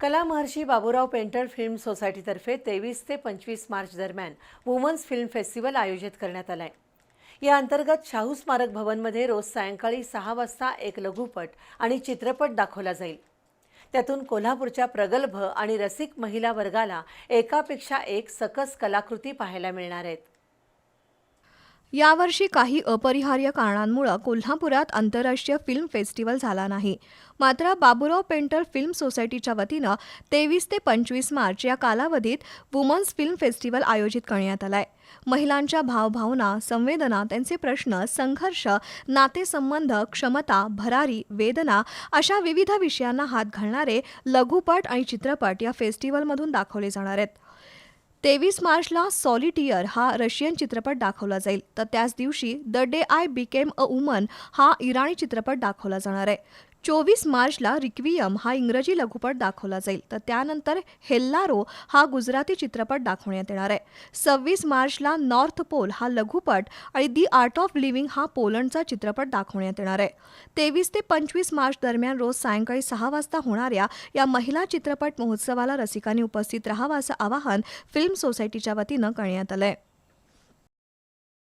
कला महर्षी Baburao painter film सोसायटीतर्फे तेवीस ते पंचवीस मार्च दरम्यान वुमन्स फिल्म फेस्टिवल आयोजित करण्यात आलाय. या अंतर्गत शाहू स्मारक भवनमध्ये रोज सायंकाळी सहा वाजता एक लघुपट आणि चित्रपट दाखवला जाईल. त्यातून कोल्हापूरच्या प्रगल्भ आणि रसिक महिला वर्गाला एकापेक्षा एक सकस कलाकृती पाहायला मिळणार आहेत. यावर्षी काही अपरिहार्य कारणांमुळे कोल्हापुरात आंतरराष्ट्रीय फिल्म फेस्टिवल झाला नाही. मात्र बाबुराव पेंटर फिल्म सोसायटीच्या वतीनं तेवीस ते पंचवीस मार्च या कालावधीत वुमन्स फिल्म फेस्टिवल आयोजित करण्यात आलाय. महिलांच्या भावभावना संवेदना त्यांचे प्रश्न संघर्ष नातेसंबंध क्षमता भरारी वेदना अशा विविध विषयांना हात घालणारे लघुपट आणि चित्रपट या फेस्टिवलमधून दाखवले जाणार आहेत. तेवीस मार्चला सॉलिटियर हा रशियन चित्रपट दाखवला जाईल. तर त्याच दिवशी the day I became a woman हा इराणी चित्रपट दाखवला जाणार आहे. चोवीस मार्चला रिक्वियम हा इंग्रजी लघुपट दाखवला जाईल. तर त्यानंतर हेल्लारो हा गुजराती चित्रपट दाखवण्यात येणार आहे. सव्वीस मार्चला नॉर्थ पोल हा लघुपट आणि दी आर्ट ऑफ लिव्हिंग हा पोलंडचा चित्रपट दाखवण्यात येणार आहे. तेवीस ते पंचवीस मार्च दरम्यान रोज सायंकाळी सहा वाजता होणाऱ्या या महिला चित्रपट महोत्सवाला रसिकांनी उपस्थित राहावं असं आवाहन फिल्म सोसायटीच्या वतीनं करण्यात आलं आहे